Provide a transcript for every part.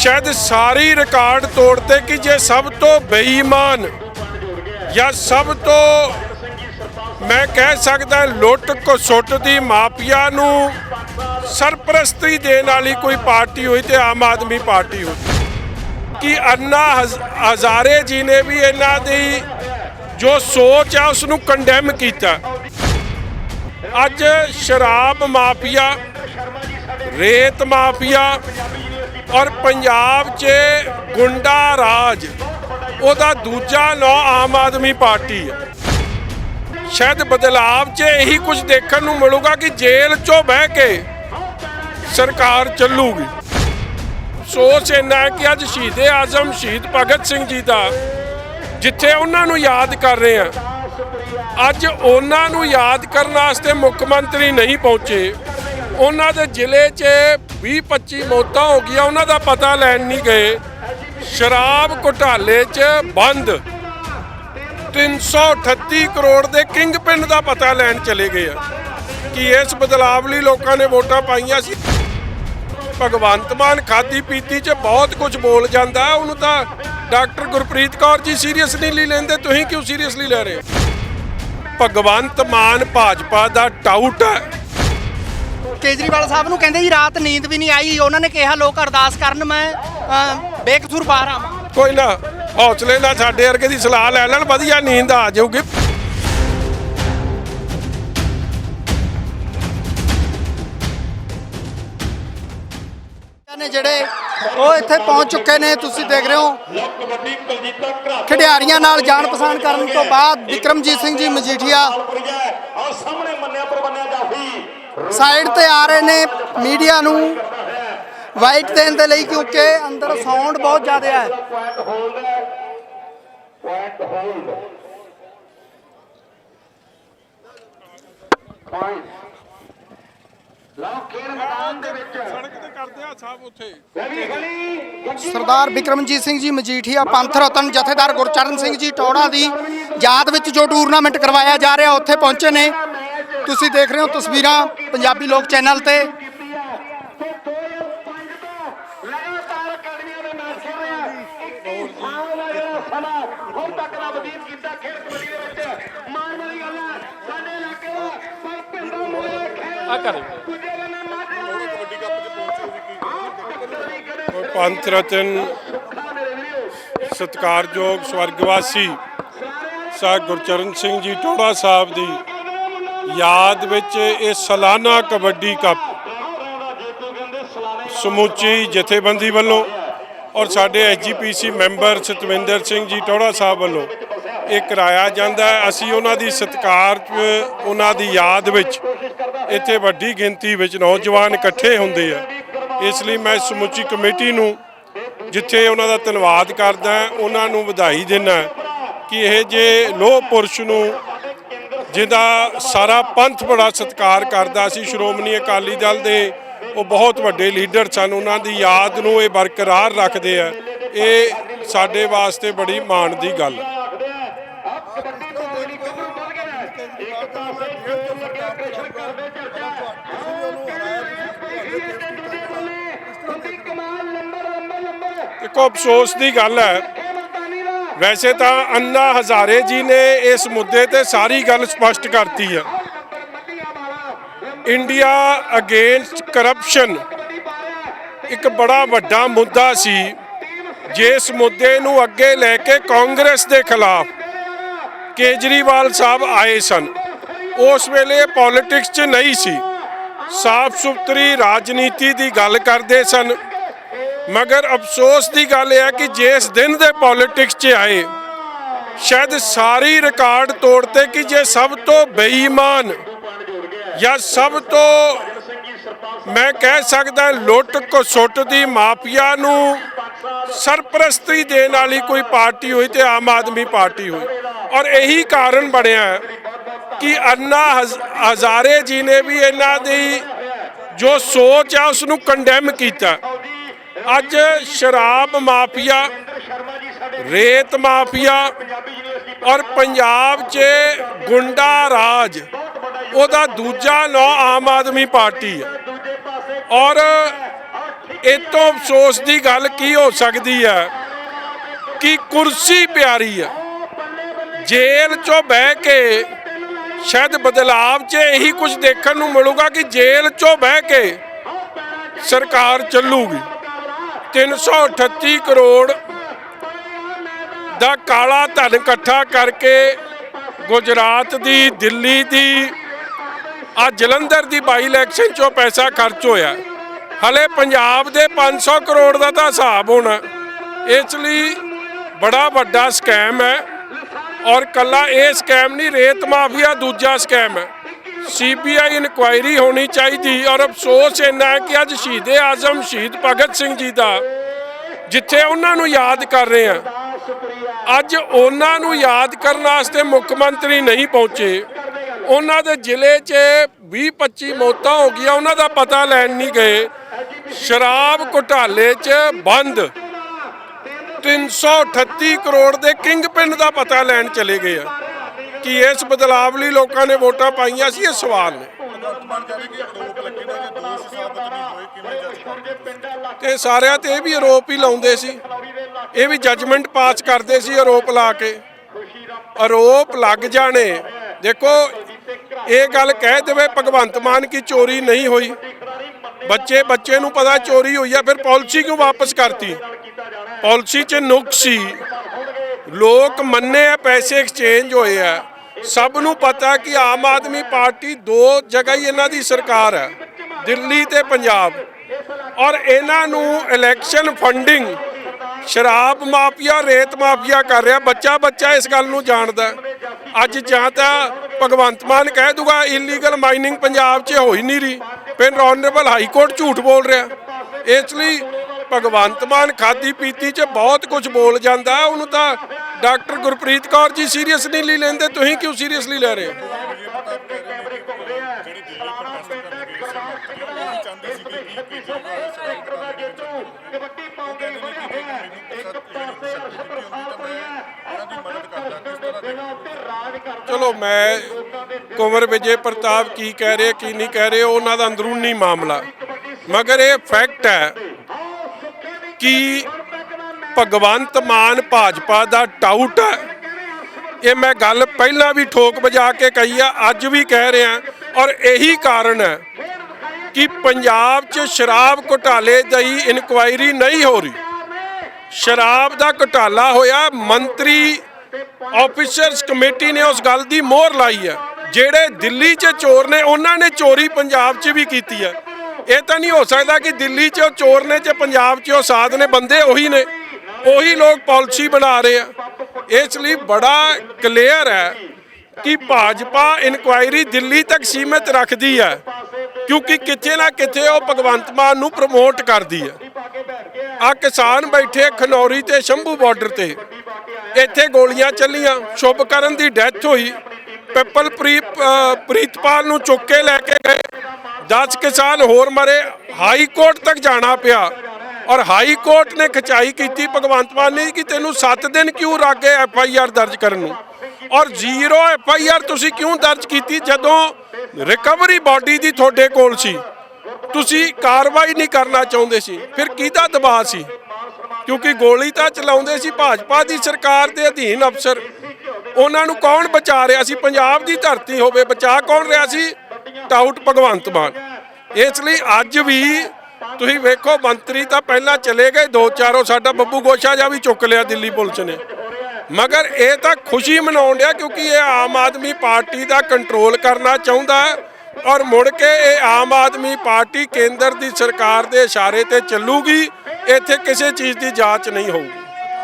ਸ਼ਾਇਦ ਸਾਰੀ ਰਿਕਾਰਡ ਤੋੜਤੇ ਕਿ ਜੇ ਸਭ ਤੋਂ ਬੇਈਮਾਨ ਜਾਂ ਸਭ ਤੋਂ, ਮੈਂ ਕਹਿ ਸਕਦਾ ਲੁੱਟ ਘਸੁੱਟ ਦੀ ਮਾਫੀਆ ਨੂੰ ਸਰਪ੍ਰਸਤੀ ਦੇਣ ਵਾਲੀ ਕੋਈ ਪਾਰਟੀ ਹੋਈ ਤੇ ਆਮ ਆਦਮੀ ਪਾਰਟੀ ਹੋਈ। ਕਿ ਅੰਨਾ ਹਜ਼- ਹਜ਼ਾਰੇ ਜੀ ਨੇ ਵੀ ਇਹਨਾਂ ਦੀ ਜੋ ਸੋਚ ਆ ਉਸ ਨੂੰ ਕੰਡੈਮ ਕੀਤਾ। ਅੱਜ ਸ਼ਰਾਬ ਮਾਫੀਆ ਰੇਤ ਮਾਫੀਆ ਔਰ ਪੰਜਾਬ 'ਚ ਗੁੰਡਾ ਰਾਜ, ਉਹਦਾ ਦੂਜਾ ਨਾਂ ਆਮ ਆਦਮੀ ਪਾਰਟੀ ਹੈ। ਸ਼ਾਇਦ ਬਦਲਾਵ 'ਚ ਇਹੀ ਕੁਝ ਦੇਖਣ ਨੂੰ ਮਿਲੂਗਾ ਕਿ ਜੇਲ੍ਹ 'ਚੋਂ ਬਹਿ ਕੇ ਸਰਕਾਰ ਚੱਲੂਗੀ। ਸੋਚ ਇੰਨਾ ਹੈ ਕਿ ਅੱਜ ਸ਼ਹੀਦੇ ਆਜ਼ਮ ਸ਼ਹੀਦ ਭਗਤ ਸਿੰਘ ਜੀ ਦਾ, ਜਿੱਥੇ ਉਹਨਾਂ ਨੂੰ ਯਾਦ ਕਰ ਰਹੇ ਆ ਅੱਜ ਉਹਨਾਂ ਨੂੰ ਯਾਦ ਕਰਨ ਵਾਸਤੇ ਮੁੱਖ ਮੰਤਰੀ ਨਹੀਂ ਪਹੁੰਚੇ। ਉਹਨਾਂ ਦੇ ਜ਼ਿਲ੍ਹੇ 'ਚ 20-25 ਮੌਤਾਂ ਹੋ ਗਈਆਂ, ਉਹਨਾਂ ਦਾ ਪਤਾ ਲੈਣ ਨਹੀਂ ਗਏ। ਸ਼ਰਾਬ ਘੁਟਾਲੇ 'ਚ ਬੰਦ। 338 ਕਰੋੜ ਦੇ ਕਿੰਗ ਪਿੰਡ ਦਾ ਪਤਾ ਲੈਣ ਚਲੇ ਗਏ ਆ। ਕਿ ਇਸ ਬਦਲਾਵ ਲਈ ਲੋਕਾਂ ਨੇ ਵੋਟਾਂ ਪਾਈਆਂ ਸੀ। ਭਗਵੰਤ ਮਾਨ ਖਾਦੀ ਪੀਤੀ 'ਚ ਬਹੁਤ ਕੁਝ ਬੋਲ ਜਾਂਦਾ, ਉਹਨੂੰ ਤਾਂ ਡਾਕਟਰ ਗੁਰਪ੍ਰੀਤ ਕੌਰ ਜੀ ਸੀਰੀਅਸਲੀ ਨਹੀਂ ਲੈਂਦੇ, ਤੁਸੀਂ ਕਿਉਂ ਸੀਰੀਅਸਲੀ ਲੈ ਰਹੇ ਹੋ? ਭਗਵੰਤ ਮਾਨ ਭਾਜਪਾ ਦਾ ਟਾਊਟ ਹੈ। ਕੇਜਰੀਵਾਲ ਸਾਹਿਬ ਨੂੰ ਕਹਿੰਦੇ ਜੀ ਰਾਤ ਨੀਂਦ ਵੀ ਨਹੀਂ ਆਈ। ਉਹਨਾਂ ਨੇ ਕਿਹਾ ਲੋਕ ਅਰਦਾਸ ਕਰਨ ਮੈਂ ਬੇਕਸੂਰ ਬਾਹਰ ਆਵਾਂ। ਕੋਈ ਨਾ ਹੌਸਲੇ ਨਾਲ ਸਾਡੇ ਵਰਗੇ ਦੀ ਸਲਾਹ ਲੈ ਲੈਣ ਵਧੀਆ ਨੀਂਦ ਆ ਜਾਊਗੀ। ਨੇ ਜਿਹੜੇ ਉਹ ਇੱਥੇ ਪਹੁੰਚ ਚੁੱਕੇ ਨੇ ਤੁਸੀਂ ਦੇਖ ਰਹੇ ਹੋ ਖਿਡਾਰੀਆਂ ਨਾਲ ਜਾਣ ਪਛਾਣ ਕਰਨ ਤੋਂ ਬਾਅਦ ਵਿਕਰਮਜੀਤ ਸਿੰਘ ਜੀ ਮਜੀਠੀਆ ਔਰ ਸਾਹਮਣੇ ਮੰਨਿਆ ਪਰਵੰਨਿਆ ਜਾਫੀ। ਸਾਈਡ ਤੇ ਆ ਰਹੇ ਨੇ ਮੀਡੀਆ ਨੂੰ। ਵਾਈਟ ਦੇਣ ਦੇ ਲਈ ਕਿਉਂਕਿ ਅੰਦਰ ਸਾਊਂਡ ਬਹੁਤ ਜ਼ਿਆਦਾ ਹੈ। ਪੁਆਇੰਟ ਹੋਲਡ ਸਰਦਾਰ ਵਿਕਰਮਜੀਤ ਸਿੰਘ ਜੀ, ਮਜੀਠੀਆ ਪੰਥ ਰਤਨ ਜਥੇਦਾਰ ਗੁਰਚਰਨ ਸਿੰਘ ਜੀ ਟੋੜਾ ਦੀ ਯਾਦ ਵਿੱਚ ਜੋ ਟੂਰਨਾਮੈਂਟ ਕਰਵਾਇਆ ਜਾ ਰਿਹਾ, ਉੱਥੇ ਪਹੁੰਚੇ ਨੇ। ਤੁਸੀਂ ਦੇਖ ਰਹੇ ਹੋ ਤਸਵੀਰਾਂ ਪੰਜਾਬੀ ਲੋਕ ਚੈਨਲ ਤੇ। ਆ ਕਰ ਪੰਥ ਰਤਨ ਸਤਿਕਾਰਯੋਗ ਸਵਰਗਵਾਸੀ ਸਾਹਿਬ ਗੁਰਚਰਨ ਸਿੰਘ ਜੀ ਟੋੜਾ ਸਾਹਿਬ ਦੀ ਯਾਦ ਵਿੱਚ ਇਹ ਸਾਲਾਨਾ ਕਬੱਡੀ ਕੱਪ। ਸਮੁੱਚੀ ਜਥੇਬੰਦੀ ਵੱਲੋਂ ਔਰ ਸਾਡੇ ਐਸਜੀਪੀਸੀ ਮੈਂਬਰ ਸਤਵਿੰਦਰ ਸਿੰਘ ਜੀ ਟੋੜਾ ਸਾਹਿਬ ਵੱਲੋਂ ਇਹ ਕਰਾਇਆ ਜਾਂਦਾ ਹੈ। ਅਸੀਂ ਉਹਨਾਂ ਦੀ ਸਤਿਕਾਰ 'ਚ ਉਹਨਾਂ ਦੀ ਯਾਦ ਵਿੱਚ ਇੱਥੇ ਵੱਡੀ ਗਿਣਤੀ ਵਿੱਚ ਨੌਜਵਾਨ ਇਕੱਠੇ ਹੁੰਦੇ ਆ। ਇਸ ਲਈ ਮੈਂ ਸਮੁੱਚੀ ਕਮੇਟੀ ਨੂੰ ਜਿੱਥੇ ਉਹਨਾਂ ਦਾ ਧੰਨਵਾਦ ਕਰਦਾ, ਉਹਨਾਂ ਨੂੰ ਵਧਾਈ ਦਿੰਦਾ ਕਿ ਇਹ ਜੇ ਲੋਹ ਪੁਰਸ਼ ਨੂੰ ਜਿਹਦਾ ਸਾਰਾ ਪੰਥ ਬੜਾ ਸਤਿਕਾਰ ਕਰਦਾ ਸੀ, ਸ਼੍ਰੋਮਣੀ ਅਕਾਲੀ ਦਲ ਦੇ। ਉਹ ਬਹੁਤ ਵੱਡੇ ਲੀਡਰ ਸਨ, ਉਹਨਾਂ ਦੀ ਯਾਦ ਨੂੰ ਇਹ ਬਰਕਰਾਰ ਰੱਖਦੇ ਆ। ਇਹ ਸਾਡੇ ਵਾਸਤੇ ਬੜੀ ਮਾਣ ਦੀ ਗੱਲ। ਹੈ ਦੇਖੋ, ਅਫਸੋਸ ਦੀ ਗੱਲ ਹੈ ਵੈਸੇ ਤਾਂ ਅੰਨਾ ਹਜ਼ਾਰੇ ਜੀ ਨੇ ਇਸ ਮੁੱਦੇ ਤੇ ਸਾਰੀ ਗੱਲ ਸਪਸ਼ਟ ਕਰਤੀ ਹੈ ਇੰਡੀਆ ਅਗੇਂਸਟ ਕਰਪਸ਼ਨ ਇੱਕ ਬੜਾ ਵੱਡਾ ਮੁੱਦਾ ਸੀ। ਜਿਸ ਮੁੱਦੇ ਨੂੰ ਅੱਗੇ ਲੈ ਕੇ ਕਾਂਗਰਸ ਦੇ ਖਿਲਾਫ ਕੇਜਰੀਵਾਲ ਸਾਹਿਬ ਆਏ ਸਨ। ਉਸ ਵੇਲੇ ਪੋਲਿਟਿਕਸ 'ਚ ਨਹੀਂ ਸੀ। ਸਾਫ਼ ਸੁਥਰੀ ਰਾਜਨੀਤੀ ਦੀ ਗੱਲ ਕਰਦੇ ਸਨ। ਮਗਰ ਅਫਸੋਸ ਦੀ ਗੱਲ ਇਹ ਹੈ ਕਿ ਜਿਸ ਦਿਨ ਦੇ ਪੋਲਿਟਿਕਸ 'ਚ ਆਏ, ਸ਼ਾਇਦ ਸਾਰੀ ਰਿਕਾਰਡ ਤੋੜਤੇ ਕਿ ਜੇ ਸਭ ਤੋਂ ਬੇਈਮਾਨ ਜਾਂ ਸਭ ਤੋਂ, ਮੈਂ ਕਹਿ ਸਕਦਾ ਲੁੱਟ ਘਸੁੱਟ ਦੀ ਮਾਫੀਆ ਨੂੰ ਸਰਪ੍ਰਸਤੀ ਦੇਣ ਵਾਲੀ ਕੋਈ ਪਾਰਟੀ ਹੋਈ ਤੇ ਆਮ ਆਦਮੀ ਪਾਰਟੀ ਹੋਈ। ਔਰ ਇਹੀ ਕਾਰਨ ਬਣਿਆ ਕਿ ਅੰਨਾ ਹਜ਼- ਹਜ਼ਾਰੇ ਜੀ ਨੇ ਵੀ ਇਹਨਾਂ ਦੀ ਜੋ ਸੋਚ ਆ ਉਸ ਨੂੰ ਕੰਡੈਮ ਕੀਤਾ। ਅੱਜ ਸ਼ਰਾਬ ਮਾਫੀਆ, ਰੇਤ ਮਾਫੀਆ ਔਰ ਪੰਜਾਬ 'ਚ ਗੁੰਡਾ ਰਾਜ, ਉਹਦਾ ਦੂਜਾ ਨਾਂ ਆਮ ਆਦਮੀ ਪਾਰਟੀ ਹੈ। ਔਰ ਇਹ ਤੋਂ ਅਫਸੋਸ ਦੀ ਗੱਲ ਕੀ ਹੋ ਸਕਦੀ ਹੈ ਕਿ ਕੁਰਸੀ ਪਿਆਰੀ ਹੈ। ਜੇਲ੍ਹ ਚੋਂ ਬਹਿ ਕੇ ਸ਼ਾਇਦ ਬਦਲਾਵ 'ਚ ਇਹੀ ਕੁਝ ਦੇਖਣ ਨੂੰ ਮਿਲੂਗਾ ਕਿ ਜੇਲ੍ਹ ਚੋਂ ਬਹਿ ਕੇ ਸਰਕਾਰ ਚੱਲੂਗੀ। 338 ਕਰੋੜ ਦਾ ਕਾਲਾ ਧਨ ਇਕੱਠਾ ਕਰਕੇ ਗੁਜਰਾਤ ਦੀ, ਦਿੱਲੀ ਦੀ, ਆ ਜਲੰਧਰ ਦੀ ਬਾਈ ਇਲੈਕਸ਼ਨ ਚੋਂ ਪੈਸਾ ਖਰਚ ਹੋਇਆ। ਹਲੇ ਪੰਜਾਬ ਦੇ 500 ਕਰੋੜ ਦਾ ਤਾਂ ਹਿਸਾਬ ਹੋਣਾ, ਇਸ ਲਈ ਬੜਾ ਵੱਡਾ ਸਕੈਮ ਹੈ। ਔਰ ਕੱਲਾ ਇਹ ਸਕੈਮ ਨਹੀਂ, ਰੇਤ ਮਾਫੀਆ ਦੂਜਾ ਸਕੈਮ ਹੈ। ਸੀਬੀਆਈ ਇਨਕੁਆਇਰੀ ਹੋਣੀ ਚਾਹੀਦੀ ਔਰ ਅਫਸੋਸ ਇੰਨਾ ਹੈ ਕਿ ਅੱਜ ਸ਼ਹੀਦੇ ਆਜ਼ਮ ਸ਼ਹੀਦ ਭਗਤ ਸਿੰਘ ਜੀ ਦਾ, ਜਿੱਥੇ ਉਹਨਾਂ ਨੂੰ ਯਾਦ ਕਰ ਰਹੇ ਆ ਅੱਜ ਉਹਨਾਂ ਨੂੰ ਯਾਦ ਕਰਨ ਵਾਸਤੇ ਮੁੱਖ ਮੰਤਰੀ ਨਹੀਂ ਪਹੁੰਚੇ। ਉਹਨਾਂ ਦੇ ਜ਼ਿਲ੍ਹੇ 'ਚ 20-25 ਮੌਤਾਂ ਹੋ ਗਈਆਂ, ਉਹਨਾਂ ਦਾ ਪਤਾ ਲੈਣ ਨਹੀਂ ਗਏ। ਸ਼ਰਾਬ ਘੁਟਾਲੇ 'ਚ ਬੰਦ। 338 ਕਰੋੜ ਦੇ ਕਿੰਗ ਪਿੰਨ ਦਾ ਪਤਾ ਲੈਣ ਚਲੇ ਗਏ ਆ। ਕਿ ਇਸ ਬਦਲਾਵ ਲਈ ਲੋਕਾਂ ਨੇ ਵੋਟਾਂ ਪਾਈਆਂ ਸੀ, ਇਹ ਸਵਾਲ ਨੇ। ਤੇ ਸਾਰਿਆਂ ਤੇ ਇਹ ਵੀ ਆਰੋਪ ਹੀ ਲਾਉਂਦੇ ਸੀ। ਇਹ ਵੀ ਜੱਜਮੈਂਟ ਪਾਸ ਕਰਦੇ ਸੀ ਆਰੋਪ ਲਾ ਕੇ। ਆਰੋਪ ਲੱਗ ਜਾਣੇ। ਦੇਖੋ, ਇਹ ਗੱਲ ਕਹਿ ਦੇਵੇ ਭਗਵੰਤ ਮਾਨ ਕੀ ਚੋਰੀ ਨਹੀਂ ਹੋਈ। ਬੱਚੇ ਬੱਚੇ ਨੂੰ ਪਤਾ ਚੋਰੀ ਹੋਈ ਆ, ਫਿਰ ਪਾਲਿਸੀ ਕਿਉਂ ਵਾਪਸ ਕਰਤੀ? ਪਾਲਿਸੀ 'ਚ ਨੁਕਸ ਸੀ। ਲੋਕ ਮੰਨੇ ਆ, ਪੈਸੇ ਐਕਸਚੇਂਜ ਹੋਏ ਆ। ਸਭ ਨੂੰ ਪਤਾ ਕਿ ਆਮ ਆਦਮੀ ਪਾਰਟੀ ਦੋ ਜਗ੍ਹਾ ਹੀ ਇਹਨਾਂ ਦੀ ਸਰਕਾਰ ਹੈ, ਦਿੱਲੀ ਤੇ ਪੰਜਾਬ। ਔਰ ਇਹਨਾਂ ਨੂੰ ਇਲੈਕਸ਼ਨ ਫੰਡਿੰਗ ਸ਼ਰਾਬ ਮਾਫੀਆ, ਰੇਤ ਮਾਫੀਆ ਕਰ ਰਿਹਾ। ਬੱਚਾ ਬੱਚਾ ਇਸ ਗੱਲ ਨੂੰ ਜਾਣਦਾ ਅੱਜ ਜਾਂ ਤਾਂ ਭਗਵੰਤ ਮਾਨ ਕਹਿ ਦੂਗਾ ਇਲੀਗਲ ਮਾਈਨਿੰਗ ਪੰਜਾਬ 'ਚ ਹੋ ਹੀ ਨਹੀਂ ਰਹੀ। ਫਿਰ ਆਨਰੇਬਲ ਹਾਈ ਕੋਰਟ ਝੂਠ ਬੋਲ ਰਿਹਾ। ਇਸ ਲਈ ਭਗਵੰਤ ਮਾਨ ਖਾਦੀ ਪੀਤੀ 'ਚ ਬਹੁਤ ਕੁਝ ਬੋਲ ਜਾਂਦਾ। ਉਹਨੂੰ ਤਾਂ ਡਾਕਟਰ ਗੁਰਪ੍ਰੀਤ ਕੌਰ ਜੀ ਸੀਰੀਅਸਲੀ ਨਹੀਂ ਲੈਂਦੇ। ਤੁਸੀਂ ਕਿਉਂ ਸੀਰੀਅਸਲੀ ਲੈ ਰਹੇ ਹੋ? ਚਲੋ ਮੈਂ ਕੁੰਵਰ ਵਿਜੇ ਪ੍ਰਤਾਪ ਕੀ ਕਹਿ ਰਹੇ, ਕੀ ਨਹੀਂ ਕਹਿ ਰਹੇ, ਉਹਨਾਂ ਦਾ ਅੰਦਰੂਨੀ ਮਾਮਲਾ। ਮਗਰ ਇਹ ਫੈਕਟ ਹੈ ਕਿ ਭਗਵੰਤ ਮਾਨ ਭਾਜਪਾ ਦਾ ਟਾਊਟ ਹੈ। ਇਹ ਮੈਂ ਗੱਲ ਪਹਿਲਾਂ ਵੀ ਠੋਕ ਵਜਾ ਕੇ ਕਹੀ ਆ, ਅੱਜ ਵੀ ਕਹਿ ਰਿਹਾ। ਔਰ ਇਹੀ ਕਾਰਨ ਹੈ ਕਿ ਪੰਜਾਬ 'ਚ ਸ਼ਰਾਬ ਘੁਟਾਲੇ ਦੀ ਇਨਕੁਆਇਰੀ ਨਹੀਂ ਹੋ ਰਹੀ। ਸ਼ਰਾਬ ਦਾ ਘੁਟਾਲਾ ਹੋਇਆ, ਮੰਤਰੀ ਆਫੀਸਰਸ ਕਮੇਟੀ ਨੇ ਉਸ ਗੱਲ ਦੀ ਮੋਹਰ ਲਾਈ ਹੈ। ਜਿਹੜੇ ਦਿੱਲੀ 'ਚ ਚੋਰ ਨੇ, ਉਹਨਾਂ ਨੇ ਚੋਰੀ ਪੰਜਾਬ 'ਚ ਵੀ ਕੀਤੀ ਹੈ। ਇਹ ਤਾਂ ਨਹੀਂ ਹੋ ਸਕਦਾ ਕਿ ਦਿੱਲੀ 'ਚ ਉਹ ਚੋਰ ਨੇ ਤੇ ਪੰਜਾਬ 'ਚ ਉਹ ਸਾਧ ਨੇ, ਬੰਦੇ ਉਹੀ ਨੇ। ਉਹੀ ਲੋਕ ਪਾਲਿਸੀ ਬਣਾ ਰਹੇ ਆ। ਇਸ ਲਈ ਬੜਾ ਕਲੀਅਰ ਹੈ ਕਿ ਭਾਜਪਾ ਇਨਕੁਆਇਰੀ ਦਿੱਲੀ ਤੱਕ ਸੀਮਿਤ ਰੱਖਦੀ ਹੈ, ਕਿਉਂਕਿ ਕਿਤੇ ਨਾ ਕਿਤੇ ਉਹ ਭਗਵੰਤ ਮਾਨ ਨੂੰ ਪ੍ਰਮੋਟ ਕਰਦੀ ਹੈ। ਆ ਕਿਸਾਨ ਬੈਠੇ ਖਨੌਰੀ ਤੇ, ਸ਼ੰਭੂ ਬਾਰਡਰ ਤੇ। ਇੱਥੇ ਗੋਲੀਆਂ ਚੱਲੀਆਂ ਸ਼ੁਭਕਰਨ ਦੀ ਡੈਥ ਹੋਈ। ਪਿੱਪਲ ਪ੍ਰੀਤ ਪ੍ਰੀਤਪਾਲ ਨੂੰ ਚੁੱਕ ਕੇ ਲੈ ਕੇ ਗਏ। 10 ਕਿਸਾਨ ਹੋਰ ਮਰੇ ਹਾਈ ਕੋਰਟ ਤੱਕ ਜਾਣਾ ਪਿਆ ਔਰ ਹਾਈ ਕੋਰਟ ਨੇ ਖਚਾਈ ਕੀਤੀ ਭਗਵੰਤ ਮਾਨ ਨੇ ਕਿ ਤੈਨੂੰ 7 ਦਿਨ ਕਿਉਂ ਰੱਖ ਗਏ ਐਫ ਆਈ ਆਰ ਦਰਜ ਕਰਨ ਨੂੰ ਔਰ ਜ਼ੀਰੋ ਐਫ ਆਈ ਆਰ ਤੁਸੀਂ ਕਿਉਂ ਦਰਜ ਕੀਤੀ ਜਦੋਂ ਰਿਕਵਰੀ ਬਾਡੀ ਦੀ ਤੁਹਾਡੇ ਕੋਲ ਸੀ ਤੁਸੀਂ ਕਾਰਵਾਈ ਨਹੀਂ ਕਰਨਾ ਚਾਹੁੰਦੇ ਸੀ ਫਿਰ ਕਿਹਦਾ ਦਬਾਅ ਸੀ ਕਿਉਂਕਿ ਗੋਲੀ ਤਾਂ ਚਲਾਉਂਦੇ ਸੀ ਭਾਜਪਾ ਦੀ ਸਰਕਾਰ ਦੇ ਅਧੀਨ ਅਫਸਰ ਉਹਨਾਂ ਨੂੰ ਕੌਣ ਬਚਾ ਰਿਹਾ ਸੀ ਪੰਜਾਬ ਦੀ ਧਰਤੀ ਹੋਵੇ ਬਚਾ ਕੌਣ ਰਿਹਾ ਸੀ ਟਾਊਟ ਭਗਵੰਤ ਮਾਨ। ਇਸ ਲਈ ਅੱਜ ਵੀ ਤੁਸੀਂ ਵੇਖੋ ਮੰਤਰੀ ਤਾਂ ਪਹਿਲਾਂ ਚਲੇ ਗਏ ਦੋ ਚਾਰੋਂ ਸਾਡਾ ਬੱਬੂ ਗੋਸ਼ਾ ਜਾ ਵੀ ਚੁੱਕ ਲਿਆ ਦਿੱਲੀ ਪੁਲਿਸ ਨੇ। ਮਗਰ ਇਹ ਤਾਂ ਖੁਸ਼ੀ ਮਨਾਉਣ ਡਿਆ ਕਿਉਂਕਿ ਇਹ ਆਮ ਆਦਮੀ ਪਾਰਟੀ ਦਾ ਕੰਟਰੋਲ ਕਰਨਾ ਚਾਹੁੰਦਾ ਹੈ ਔਰ ਮੁੜ ਕੇ ਇਹ ਆਮ ਆਦਮੀ ਪਾਰਟੀ ਕੇਂਦਰ ਦੀ ਸਰਕਾਰ ਦੇ ਇਸ਼ਾਰੇ ਤੇ ਚੱਲੂਗੀ ਇੱਥੇ ਕਿਸੇ ਚੀਜ਼ ਦੀ ਜਾਂਚ ਨਹੀਂ ਹੋਊਗੀ।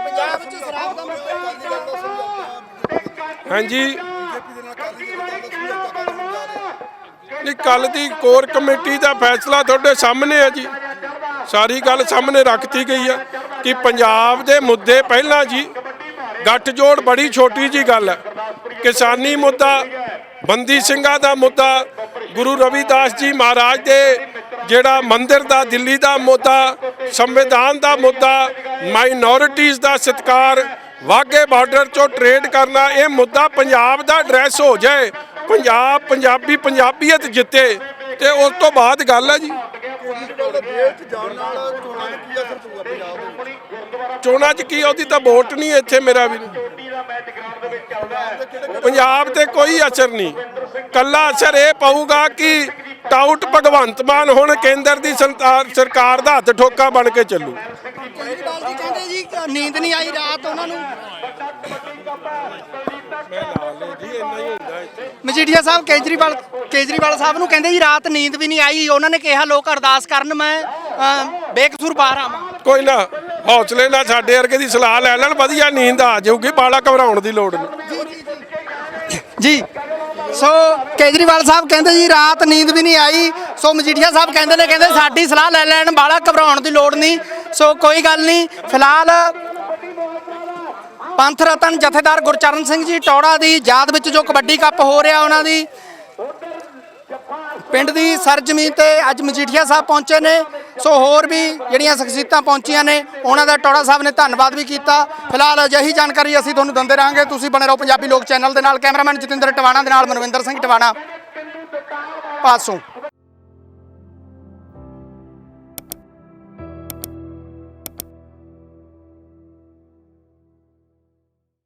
ਪੰਜਾਬ ਵਿੱਚ ਸ਼ਰਾਬ ਦਾ ਮੁੱਦਾ ਅਕਾਲੀ ਦਲ ਦਾ ਸਮਝੌਤਾ ਹਾਂਜੀ ਬੀਜੇਪੀ ਦੇ ਨਾਲ ਅਕਾਲੀ ਦਲ ਦਾ ਸਮਝੌਤਾ ਕਰਨ ਜਾ ਰਿਹਾ ਨਹੀਂ ਕੱਲ ਦੀ ਕੋਰ ਕਮੇਟੀ ਦਾ ਫੈਸਲਾ ਤੁਹਾਡੇ ਸਾਹਮਣੇ ਹੈ ਜੀ। ਸਾਰੀ ਗੱਲ ਸਾਹਮਣੇ ਰੱਖਤੀ ਗਈ ਆ ਕਿ ਪੰਜਾਬ ਦੇ ਮੁੱਦੇ ਪਹਿਲਾਂ ਜੀ, ਗੱਠਜੋੜ ਬੜੀ ਛੋਟੀ ਜੀ ਗੱਲ ਹੈ ਕਿਸਾਨੀ ਮੁੱਦਾ, ਬੰਦੀ ਸਿੰਘਾਂ ਦਾ ਮੁੱਦਾ, ਗੁਰੂ ਰਵਿਦਾਸ ਜੀ ਮਹਾਰਾਜ ਦੇ ਜਿਹੜਾ ਮੰਦਿਰ ਦਾ, ਦਿੱਲੀ ਦਾ ਮੁੱਦਾ, ਸੰਵਿਧਾਨ ਦਾ ਮੁੱਦਾ ਮਾਈਨੋਰਿਟੀਜ਼ ਦਾ ਸਤਿਕਾਰ, ਵਾਗੇ ਬਾਰਡਰ ਚੋਂ ਟ੍ਰੇਡ ਕਰਨਾ, ਇਹ ਮੁੱਦਾ ਪੰਜਾਬ ਦਾ ਐਡਰੈਸ ਹੋ ਜਾਏ ਪੰਜਾਬ, ਪੰਜਾਬੀ, ਪੰਜਾਬੀਅਤ ਜਿੱਤੇ ਤੇ ਉਸ ਤੋਂ ਬਾਅਦ ਗੱਲ ਹੈ ਜੀ। ਚੋਣਾਂ ਪੰਜਾਬ 'ਚ ਕੀ ਉਹਦੀ ਤਾਂ ਵੋਟ ਨਹੀਂ ਇੱਥੇ ਮੇਰਾ ਵੀ ਪੰਜਾਬ ਤੇ ਕੋਈ ਅਸਰ ਨਹੀਂ। ਕੱਲਾ ਅਸਰ ਇਹ ਪਊਗਾ ਕਿ ਟਾਊਟ ਭਗਵੰਤ ਮਾਨ ਹੁਣ ਕੇਂਦਰ ਦੀ ਸਰਕਾਰ ਦਾ ਹੱਥ ਠੋਕਾ ਬਣ ਕੇ ਚੱਲੂ। ਕਹਿੰਦੇ ਜੀ, ਨੀਂਦ ਨਹੀਂ ਆਈ ਰਾਤ ਉਹਨਾਂ ਨੂੰ। ਮਜੀਠੀਆ ਸਾਹਿਬ ਕੇਜਰੀਵਾਲ ਕੇਜਰੀਵਾਲ ਸਾਹਿਬ ਨੂੰ ਕਹਿੰਦੇ ਜੀ ਰਾਤ ਨੀਂਦ ਵੀ ਨਹੀਂ ਆਈ। ਉਹਨਾਂ ਨੇ ਕਿਹਾ ਲੋਕ ਅਰਦਾਸ ਕਰਨ ਮੈਂ ਬੇਕਸੂਰ ਬਾਹਰ ਆਵਾਂ। ਕੋਈ ਨਾ ਹੌਸਲੇ ਨਾਲ ਸਾਡੇ ਵਰਗੇ ਦੀ ਸਲਾਹ ਲੈ ਲੈਣ ਵਧੀਆ ਨੀਂਦ ਆ ਜਾਊਗੀ ਬਾਲਾ ਘਬਰਾਉਣ ਦੀ ਲੋੜ ਨਹੀਂ। ਜੀ ਸੋ ਕੇਜਰੀਵਾਲ ਸਾਹਿਬ ਕਹਿੰਦੇ ਜੀ ਰਾਤ ਨੀਂਦ ਵੀ ਨਹੀਂ ਆਈ। ਸੋ ਮਜੀਠੀਆ ਸਾਹਿਬ ਕਹਿੰਦੇ ਨੇ ਕਹਿੰਦੇ ਸਾਡੀ ਸਲਾਹ ਲੈ ਲੈਣ ਬਾਲਾ ਘਬਰਾਉਣ ਦੀ ਲੋੜ ਨਹੀਂ। ਸੋ ਕੋਈ ਗੱਲ ਨਹੀਂ ਫਿਲਹਾਲ ਪੰਥ ਰਤਨ ਜਥੇਦਾਰ ਗੁਰਚਰਨ ਸਿੰਘ ਜੀ ਟੌੜਾ ਦੀ ਯਾਦ ਵਿੱਚ ਜੋ ਕਬੱਡੀ ਕੱਪ ਹੋ ਰਿਹਾ ਉਹਨਾਂ ਦੀ। ਪਿੰਡ ਦੀ ਸਰਜਮੀ ਤੇ ਅੱਜ ਮਜੀਠੀਆ ਸਾਹਿਬ ਪਹੁੰਚੇ ਨੇ। ਸੋ ਹੋਰ ਵੀ ਜਿਹੜੀਆਂ ਸ਼ਖਸੀਅਤਾਂ ਪਹੁੰਚੀਆਂ ਨੇ, ਉਹਨਾਂ ਦਾ ਟੌੜਾ ਸਾਹਿਬ ਨੇ ਧੰਨਵਾਦ ਵੀ ਕੀਤਾ। ਫਿਲਹਾਲ ਅਜਿਹੀ ਜਾਣਕਾਰੀ ਅਸੀਂ ਤੁਹਾਨੂੰ ਦਿੰਦੇ ਰਹਾਂਗੇ। ਤੁਸੀਂ ਬਣੇ ਰਹੋ ਪੰਜਾਬੀ ਲੋਕ ਚੈਨਲ ਦੇ ਨਾਲ। ਕੈਮਰਾਮੈਨ ਜਤਿੰਦਰ ਟਵਾਣਾ ਦੇ ਨਾਲ ਮਨਵਿੰਦਰ ਸਿੰਘ ਟਵਾਣਾ। ਪਾਸੋਂ।